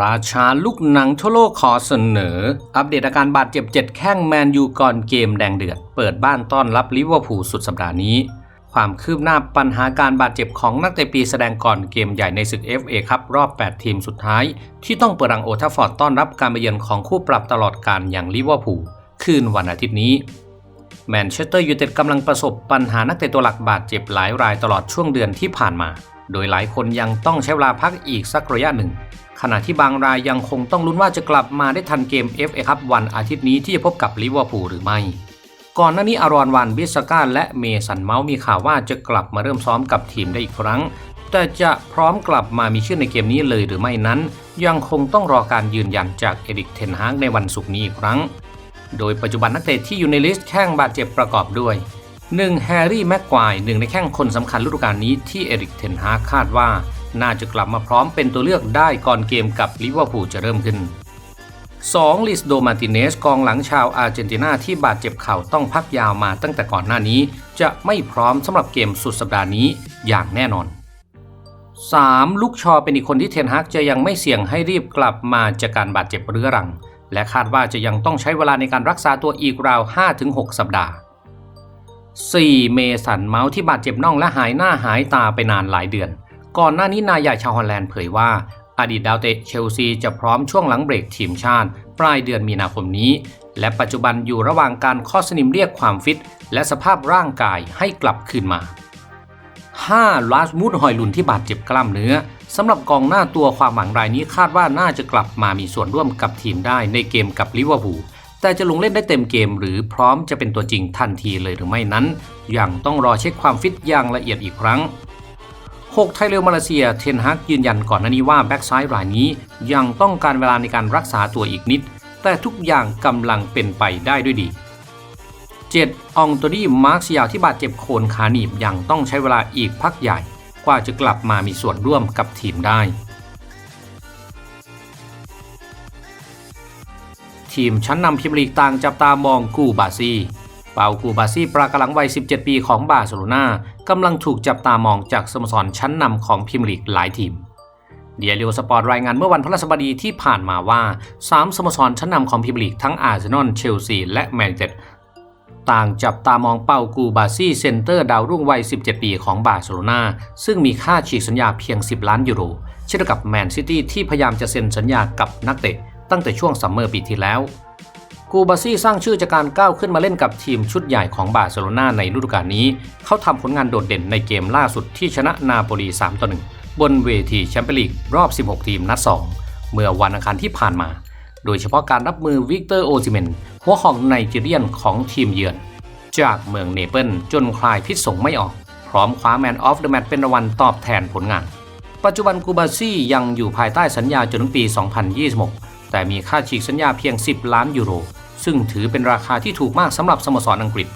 ราชาลูกหนังทั่วโลกขอเสนอ อัปเดตอาการบาดเจ็บ 7 แข้งแมนยูก่อนเกมแดงเดือด เปิดบ้านต้อนรับลิเวอร์พูลสุดสัปดาห์นี้ ความคืบหน้าปัญหาการบาดเจ็บของนักเตะปีแสดงก่อนเกมใหญ่ในศึก FA ครับรอบ 8 ทีมสุดท้าย ที่ต้องเปิดรังโอทัฟฟอร์ดต้อนรับการมาเยือนของคู่ปรับตลอดการอย่างลิเวอร์พูลคืนวันอาทิตย์นี้แมนเชสเตอร์ยูไนเต็ดกำลังประสบปัญหานักเตะตัวหลักบาดเจ็บหลายรายตลอดช่วงเดือนที่ผ่านมา โดยหลายคนยังต้องใช้เวลาพักอีกสักระยะหนึ่ง ขณะที่บางรายยังคงต้องลุ้นว่าจะกลับมาได้ทันเกม FA ครับวันอาทิตย์นี้ที่จะพบกับลิเวอร์พูลหรือไม่ ก่อนหน้านี้อารอนวันบิสกาและเมสันเมาส์มีข่าวว่าจะกลับมาเริ่มซ้อมกับทีมได้อีกครั้ง แต่จะพร้อมกลับมามีชื่อในเกมนี้เลยหรือไม่นั้น ยังคงต้องรอการยืนยันจากเอริกเทนฮากในวันศุกร์นี้อีกครั้ง โดยปัจจุบันนักเตะที่อยู่ในลิสต์แข้งบาดเจ็บประกอบด้วย 1. แฮร์รี่แม็กควายหนึ่งในแข้งคนสำคัญฤดูกาลนี้ที่เอริกเทนฮาคาดว่า น่าจะกลับมาพร้อมเป็นตัวเลือกได้ก่อนเกมกับลิเวอร์พูลจะเริ่มขึ้น 2. ลิสโดมาติเนสกองหลังชาวอาร์เจนตินาที่บาดเจ็บเข่าต้องพักยาวมาตั้งแต่ก่อนหน้านี้ จะไม่พร้อมสำหรับเกมสุดสัปดาห์นี้อย่างแน่นอน 3. ลูกชอเป็นอีกคนที่เทนฮากจะยังไม่เสี่ยงให้รีบกลับมาจากการบาดเจ็บเรื้อรัง และคาดว่าจะยังต้องใช้เวลาในการรักษาตัวอีกราว 5-6 สัปดาห์ 4. เมสันเมาส์ที่บาดเจ็บน่องและหายหน้าหายตาไปนานหลายเดือน ก่อนหน้านี้นายใหญ่ชาวฮอลแลนด์เผยว่า อดีตดาวเตะเชลซีจะพร้อมช่วงหลังเบรกทีมชาติ ปลายเดือนมีนาคมนี้ และปัจจุบันอยู่ระหว่างการข้อสนิมเรียกความฟิต และสภาพร่างกายให้กลับคืนมา 5. ลาสมูดฮอยลุนที่บาดเจ็บกล้ามเนื้อสำหรับกองหน้าตัวความหวังรายนี้คาดว่าน่าจะกลับมามีส่วนร่วมกับทีมได้ในเกมกับลิเวอร์พูลแต่จะลงเล่นได้เต็มเกมหรือพร้อมจะเป็นตัวจริงทันทีเลยหรือไม่นั้นยังต้องรอเช็คความฟิตอย่างละเอียดอีกครั้ง 6 ไทยเรลมาเลเซีย เทนฮักยืนยันก่อนหน้านี้ว่าแบ็กซ้ายรายนี้ยังต้องการเวลาในการรักษาตัวอีกนิด แต่ทุกอย่างกำลังเป็นไปได้ด้วยดี 7. องโตนี่มาร์คซิยาวที่บาดเจ็บโคนขาหนีบยังต้องใช้เวลาอีกพักใหญ่ กว่าจะกลับมามีส่วนร่วมกับทีมได้ ทีมชั้นนำพรีเมียร์ลีกต่างจับตามองกูบาซีเปากูบาซีปรากำลังวัย 17 ปีของบาร์เซโลนา กำลังถูกจับตามองจากสโมสรชั้นนำของพรีเมียร์ลีกหลายทีม เดียริโอสปอร์ตรายงานเมื่อวันพฤหัสบดีที่ผ่านมาว่า 3 สโมสรชั้นนำของพรีเมียร์ลีกทั้งอาร์เซนอล เชลซี และแมนเชสเตอร์ต่างจับตามองเปากูบาซี่เซนเตอร์ดาวรุ่งวัย 17 ปีของบาร์เซโลนาซึ่งมีค่าฉีกสัญญาเพียง 10 ล้านยูโร เช่นกับแมนซิตี้ที่พยายามจะเซ็นสัญญากับนักเตะตั้งแต่ช่วงซัมเมอร์ปีที่แล้ว กูบาซี่สร้างชื่อจากการก้าวขึ้นมาเล่นกับทีมชุดใหญ่ของบาร์เซโลนาในฤดูกาลนี้ เขาทำผลงานโดดเด่นในเกมล่าสุดที่ชนะนาโปลี3ต่อ1บนเวทีแชมเปี้ยนลีกรอบ 16 ทีมนัด 2 เมื่อวันอังคารที่ผ่านมา โดยเฉพาะการรับมือวิกเตอร์โอซิเมนหัวหอกไนจีเรียนของทีมเยือน จากเมืองเนเปิลจนคลายพิษสงไม่ออก พร้อมคว้าแมนออฟเดอะแมตช์เป็นรางวัลตอบแทนผลงาน ปัจจุบันกูบาซี่ยังอยู่ภายใต้สัญญาจนถึงปี 2026 แต่มีค่าฉีกสัญญาเพียง 10 ล้านยูโร ซึ่งถือเป็นราคาที่ถูกมากสำหรับสโมสรอังกฤษ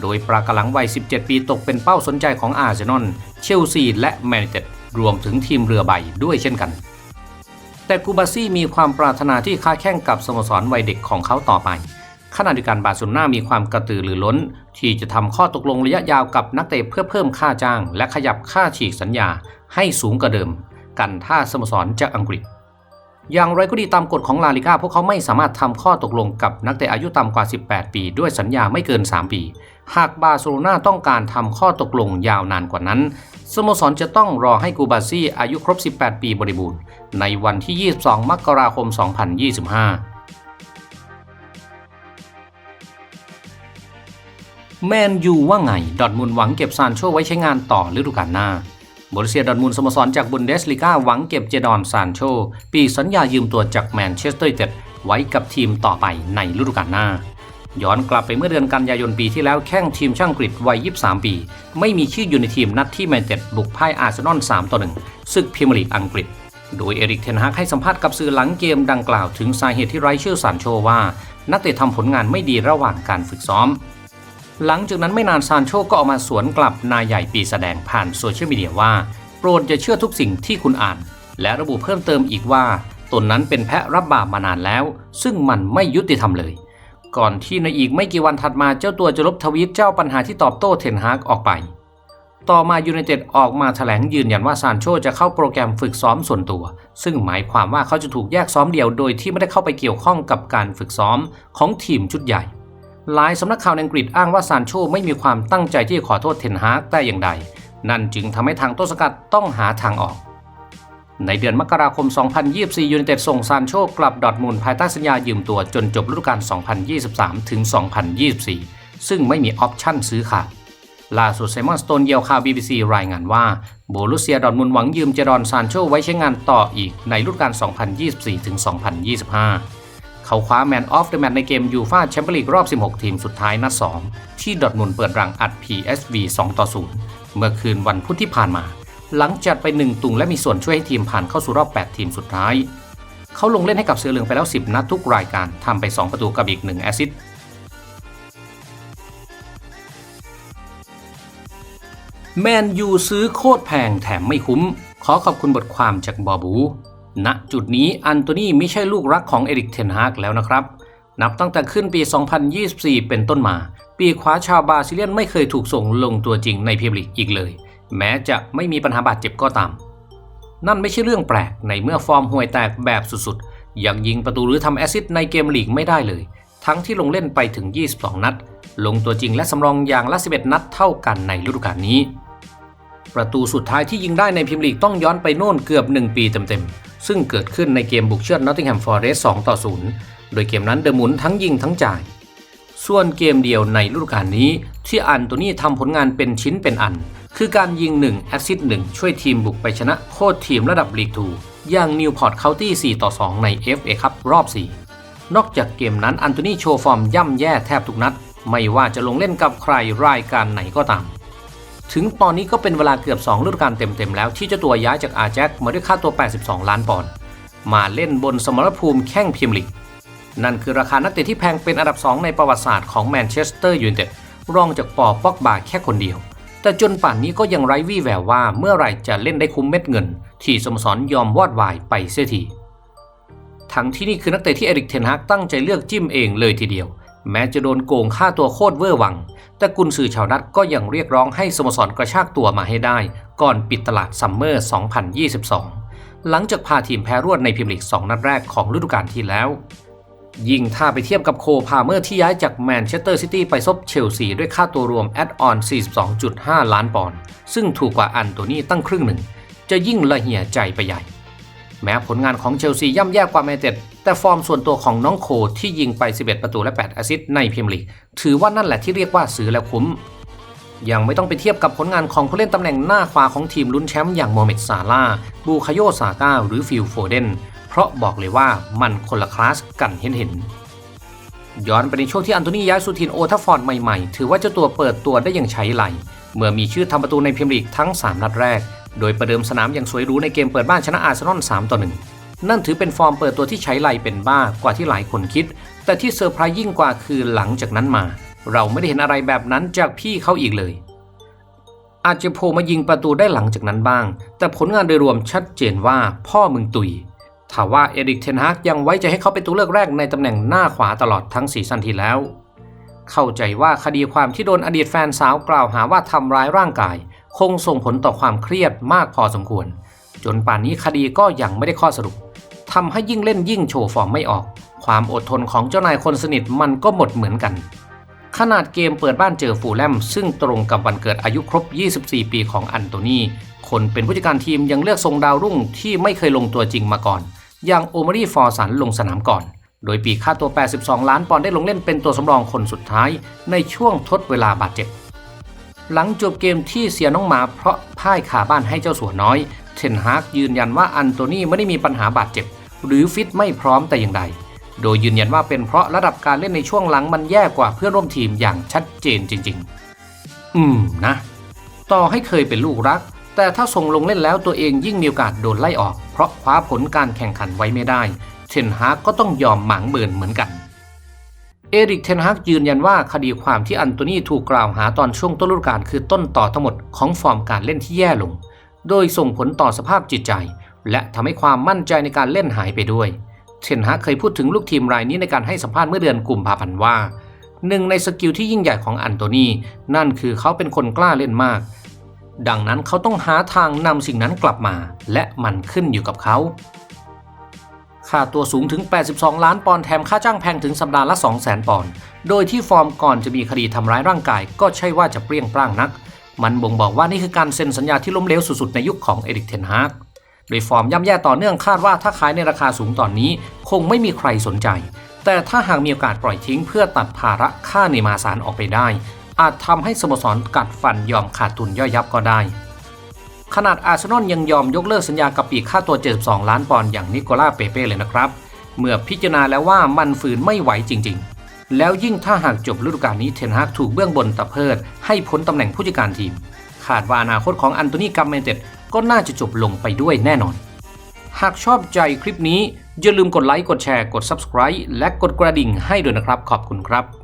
โดยปรากำลังวัย 17 ปีตกเป็นเป้าสนใจของอาร์เซนอล เชลซี และแมนเชสเตอร์รวมถึงทีมเรือใบด้วยเช่นกัน แต่กูบาซี่มีความปรารถนาที่ค้าแข่งกับสโมสรวัยเด็กของเขาต่อไปขณะเดียวกันบาร์เซโลนามีความกระตือรือร้น ที่จะทำข้อตกลงระยะยาวกับนักเตะเพื่อเพิ่มค่าจ้าง และขยับค่าฉีกสัญญาให้สูงกว่าเดิม กันถ้าสโมสรจากอังกฤษ อย่างไรก็ดีตามกฎของลาลิก้าพวกเขาไม่สามารถทำข้อตกลงกับนักเตะอายุต่ำกว่า 18 ปี ด้วยสัญญาไม่เกิน 3 ปี หากบาร์เซโลนาต้องการทำข้อตกลงยาวนานกว่านั้น สโมสรจะต้องรอให้กูบาซี่อายุครบ 18 ปีบริบูรณ์ ในวันที่ 22 มกราคม 2025แมนยูว่าไง ดอร์ทมุนหวังเก็บซานโชไว้ใช้งานต่อฤดูกาลหน้า บรุเซียดอร์ทมุนสโมสรจากบุนเดสลีกาหวังเก็บเจดอนซานโช ปีสัญญายืมตัวจากแมนเชสเตอร์ยูไนเต็ดไว้กับทีมต่อไปในฤดูกาลหน้า ย้อนกลับไปเมื่อเดือนกันยายนปีที่แล้วแข่งทีมช่างอังกฤษวัย 23 ปี ไม่มีชื่ออยู่ในทีมนัดที่แมนเชสเตอร์บุกพ่ายอาร์เซนอล 3 ต่อ 1 ศึกพรีเมียร์ลีกอังกฤษ โดยเอริกเทนฮากให้สัมภาษณ์กับสื่อหลังเกมดังกล่าวถึงสาเหตุที่ไร้ชื่อซานโชว่า นักเตะทำผลงานไม่ดีระหว่างการฝึกซ้อม หลังจากนั้นไม่นานซานโชก็ออกมาสวนกลับนายใหญ่ปีแสดงผ่านโซเชียลมีเดียว่า โปรดจะเชื่อทุกสิ่งที่คุณอ่าน และระบุเพิ่มเติมอีกว่า ตนนั้นเป็นแพะรับบาปมานานแล้ว ซึ่งมันไม่ยุติธรรมเลย ก่อนที่ในอีกไม่กี่วันถัดมาเจ้าตัวจะลบทวีตเจ้าปัญหาที่ตอบโต้เทนฮากออกไป ต่อมายูไนเต็ดออกมาแถลงยืนยันว่าซานโชจะเข้าโปรแกรมฝึกซ้อมส่วนตัว ซึ่งหมายความว่าเขาจะถูกแยกซ้อมเดี่ยวโดยที่ไม่ได้เข้าไปเกี่ยวข้องกับการฝึกซ้อมของทีมชุดใหญ่ หลายสำนักข่าวในอังกฤษอ้างว่าซานโชไม่มีความตั้งใจที่จะขอโทษเทนฮากแต่อย่างใด นั่นจึงทำให้ทางต้นสกัดต้องหาทางออก ในเดือนมกราคม 2024 ยูไนเต็ดส่งซานโชกลับดอทมุนด์ภายใต้สัญญายืมตัวจนจบฤดูกาล 2023 ถึง 2024 ซึ่งไม่มีออปชั่นซื้อขาดล่าสุดไซมอนสโตนเยียวข่าว BBC รายงานว่าโบลุเซียดอทมุนหวังยืมเจดอนซานโชไว้ใช้งานต่ออีกในฤดูกาล 2024ถึง2025 เขาคว้าแมนออฟเดอะแมตในเกมยูฟาแชมเปี้ยนลีกรอบ 16 ทีมสุดท้ายนัด2ที่ดอทมุนเปิดรังอัด PSV 2 ต่อ 0 เมื่อคืนวันพุธที่ผ่านมา หลังจัดไป 1 ตุงและมีส่วนช่วยให้ทีมผ่านเข้าสู่รอบ 8 ทีมสุดท้าย เขาลงเล่นให้กับเสือเหลืองไปแล้ว 10 นัดทุกรายการทำไป 2 ประตูกับอีก 1 แอสซิสต์แมนยูซื้อโคตรแพงแถมไม่คุ้ม ขอขอบคุณบทความจากบอบู ณจุดนี้อันโตนีไม่ใช่ลูกรักของเอริกเทนฮากแล้วนะครับ นับตั้งแต่ขึ้นปี 2024 เป็นต้นมา ปีขวาชาวบาซิเลียนไม่เคยถูกส่งลงตัวจริงในพรีเมียร์ลีกอีกเลย แม้จะไม่มีปัญหาบาดเจ็บก็ตาม นั่นไม่ใช่เรื่องแปลกในเมื่อฟอร์มห่วยแตกแบบสุดๆ ยังยิงประตูหรือทำแอซิสในเกมลีกไม่ได้เลย ทั้งที่ลงเล่นไปถึง 22 นัด ลงตัวจริงและสำรองอย่างละ 11 นัดเท่ากันในฤดูกาลนี้ ประตูสุดท้ายที่ยิงได้ในพรีเมียร์ลีกต้องย้อนไปโน่นเกือบ 1 ปีเต็มๆ ซึ่งเกิดขึ้นในเกมบุกเชือดนอตติงแฮมฟอร์เรสต์2ต่อ 0 โดยเกมนั้นเดอหมุนทั้งยิงทั้งจ่าย ส่วนเกมเดียวในฤดูกาลนี้ ที่อันโตนี่ทำผลงานเป็นชิ้นเป็นอัน คือการยิง1แอสซิสต์1ช่วยทีมบุกไปชนะโคตรทีมระดับลีกทูอย่างนิวพอร์ตเคาน์ตี้4ต่อ 2 ใน FA ครับรอบ 4 นอกจากเกมนั้นอันโตนี่โชว์ฟอร์มย่ำแย่แทบทุกนัด ไม่ว่าจะลงเล่นกับใครรายการไหนก็ตาม ถึงตอนนี้ก็เป็นเวลาเกือบ2ฤดูกาลเต็มๆแล้วที่เจ้าตัวย้ายจากอาแจ็คมาด้วยค่าตัว 82 ล้านปอนด์มาเล่นบนสมรภูมิแข่งพรีเมียร์ลีกนั่นคือราคานักเตะที่แพงเป็นอันดับ 2 ในประวัติศาสตร์ของแมนเชสเตอร์ยูไนเต็ดรองจากปอป็อกบาแค่คนเดียว แต่จนป่านนี้ก็ยังไร้วี่แววว่าเมื่อไรจะเล่นได้คุ้มเม็ดเงิน ที่สโมสรยอมวอดวายไปเสียทีทั้งที่นี่คือนักเตะที่เอริกเทนฮากตั้งใจเลือกจิ้มเองเลยทีเดียว แม้จะโดนโกงค่าตัวโคตรเวอร์วัง แต่กุนซือชาวนัดก็ยังเรียกร้องให้สโมสรกระชากตัวมาให้ได้ ก่อนปิดตลาดซัมเมอร์ 2022 หลังจากพาทีมแพ้รวดในพรีเมียร์ลีก2 นัดแรกของฤดูกาลที่แล้ว ยิ่งถ้าไปเทียบกับโคพาเมอร์ที่ย้ายจากแมนเชสเตอร์ซิตี้ไปซบเชลซีด้วยค่าตัวรวมแอดออน 42.5 ล้านปอนด์ซึ่งถูกกว่าอันโตนี่ตั้งครึ่งหนึ่ง จะยิ่งละเหี่ยใจไปใหญ่ แม้ผลงานของเชลซีย่ำแย่กว่าแมนเต็ด แต่ฟอร์มส่วนตัวของน้องโคที่ยิงไป 11 ประตูและ 8 แอสซิสต์ในพรีเมียร์ลีกถือว่านั่นแหละที่เรียกว่าซื้อแล้วคุ้ม ยังไม่ต้องไปเทียบกับผลงานของผู้เล่นตำแหน่งหน้าขวาของทีมลุ้นแชมป์อย่างโมเมดซาลาบูคาโยซาก้าหรือฟิลโฟเดนเพราะบอกเลยว่ามันคนละคลาสกันเห็นเห็นย้อนไปในช่วงที่อันโตนี่ย้ายสู่ทีมโอทัฟฟอร์ดใหม่ๆ ถือว่าเจ้าตัวเปิดตัวได้อย่างใช้ไหล เมื่อมีชื่อทำประตูในพรีเมียร์ลีกทั้ง 3 นัดแรก โดยประเดิมสนามอย่างสวยหรูในเกมเปิดบ้านชนะอาร์เซนอล3ต่อ1 นั่นถือเป็นฟอร์มเปิดตัวที่ใช้ไหลเป็นบ้ากว่าที่หลายคนคิด แต่ที่เซอร์ไพรส์ยิ่งกว่าคือหลังจากนั้นมา เราไม่ได้เห็นอะไรแบบนั้นจากพี่เขาอีกเลย อาจจะโผล่มายิงประตูได้หลังจากนั้นบ้าง แต่ผลงานโดยรวมชัดเจนว่าพ่อมึงตุยถ้าว่าเอริกเทนฮากยังไว้ใจให้เขาเป็นตัวเลือกแรกในตำแหน่งหน้าขวาตลอดทั้งซีซั่นที่แล้ว เข้าใจว่าคดีความที่โดนอดีตแฟนสาวกล่าวหาว่าทำร้ายร่างกาย คงส่งผลต่อความเครียดมากพอสมควร จนป่านนี้คดีก็ยังไม่ได้ข้อสรุป ทำให้ยิ่งเล่นยิ่งโชว์ฟอร์มไม่ออก ความอดทนของเจ้านายคนสนิทมันก็หมดเหมือนกัน ขนาดเกมเปิดบ้านเจอฟูลแลม ซึ่งตรงกับวันเกิดอายุครบ 24 ปีของอันโตนีคนเป็นผู้จัดการทีมยังเลือกทรงดาวรุ่งที่ไม่เคยลงตัวจริงมาก่อน อย่างโอมารีฟอร์สันลงสนามก่อน โดยปีค่าตัว 82 ล้านปอนด์ได้ลงเล่นเป็นตัวสำรองคนสุดท้าย ในช่วงทดเวลาบาดเจ็บ หลังจบเกมที่เสียน้องหมาเพราะพ่ายขาบ้านให้เจ้าสัวน้อย เทนฮากยืนยันว่าอันโตนีไม่ได้มีปัญหาบาดเจ็บ หรือฟิตไม่พร้อมแต่อย่างใด โดยยืนยันว่าเป็นเพราะระดับการเล่นในช่วงหลังมันแย่กว่าเพื่อนร่วมทีมอย่างชัดเจนจริง ๆ อืมนะ ต่อให้เคยเป็นลูกรัก แต่ถ้าส่งลงเล่นแล้วตัวเองยิ่งมีโอกาสโดนไล่ออก เพราะคว้าผลการแข่งขันไว้ไม่ได้ เทนฮากก็ต้องยอมหมางเบินเหมือนกันเอริกเทนฮากยืนยันว่าคดีความที่อันโตนีถูกกล่าวหาตอนช่วงต้นฤดูกาลคือต้นต่อทั้งหมดของฟอร์มการเล่นที่แย่ลง โดยส่งผลต่อสภาพจิตใจ และทำให้ความมั่นใจในการเล่นหายไปด้วย เทนฮาเคยพูดถึงลูกทีมรายนี้ในการให้สัมภาษณ์เมื่อเดือนกุมภาพันธ์ว่า หนึ่งในสกิลที่ยิ่งใหญ่ของอันโตนีนั่นคือเขาเป็นคนกล้าเล่นมาก ดังนั้นเขาต้องหาทางนำสิ่งนั้นกลับมา และมันขึ้นอยู่กับเขาค่าตัวสูงถึง 82 ล้านปอนด์แถมค่าจ้างแพงถึงสัปดาห์ละ 200,000 ปอนด์ โดยที่ฟอร์มก่อนจะมีคดีทำร้ายร่างกาย ก็ใช่ว่าจะเปรี้ยงปร้างนัก มันบ่งบอกว่านี่คือการเซ็นสัญญาที่ล้มเหลวสุดๆในยุคของเอริกเทนฮาก โดยฟอร์มย่ำแย่ต่อเนื่องคาดว่าถ้าขายในราคาสูงตอนนี้ คงไม่มีใครสนใจ แต่ถ้าหากมีโอกาสปล่อยทิ้งเพื่อตัดภาระค่าเนมาสารออกไปได้ อาจทำให้สโมสรกัดฟันยอมขาดทุนย่อยยับก็ได้ ขนาดอาร์เซนอลยังยอมยกเลิกสัญญากับปีกค่าตัว72ล้านปอนด์อย่างนิโคล่าเปเป้เลยนะครับ เมื่อพิจารณาแล้วว่ามันฝืนไม่ไหวจริง ๆแล้วยิ่งถ้าหากจบฤดูกาลนี้เทนฮากถูกเบื้องบนตะเพิด ให้พ้นตำแหน่งผู้จัดการทีมขาดว่าอนาคตของอันโตนีกัมเมนเต็ด ก็น่าจะจบลงไปด้วยแน่นอน หากชอบใจคลิปนี้อย่าลืมกดไลค์กดแชร์กด Subscribe และกดกระดิ่งให้ด้วยนะครับ ขอบคุณครับ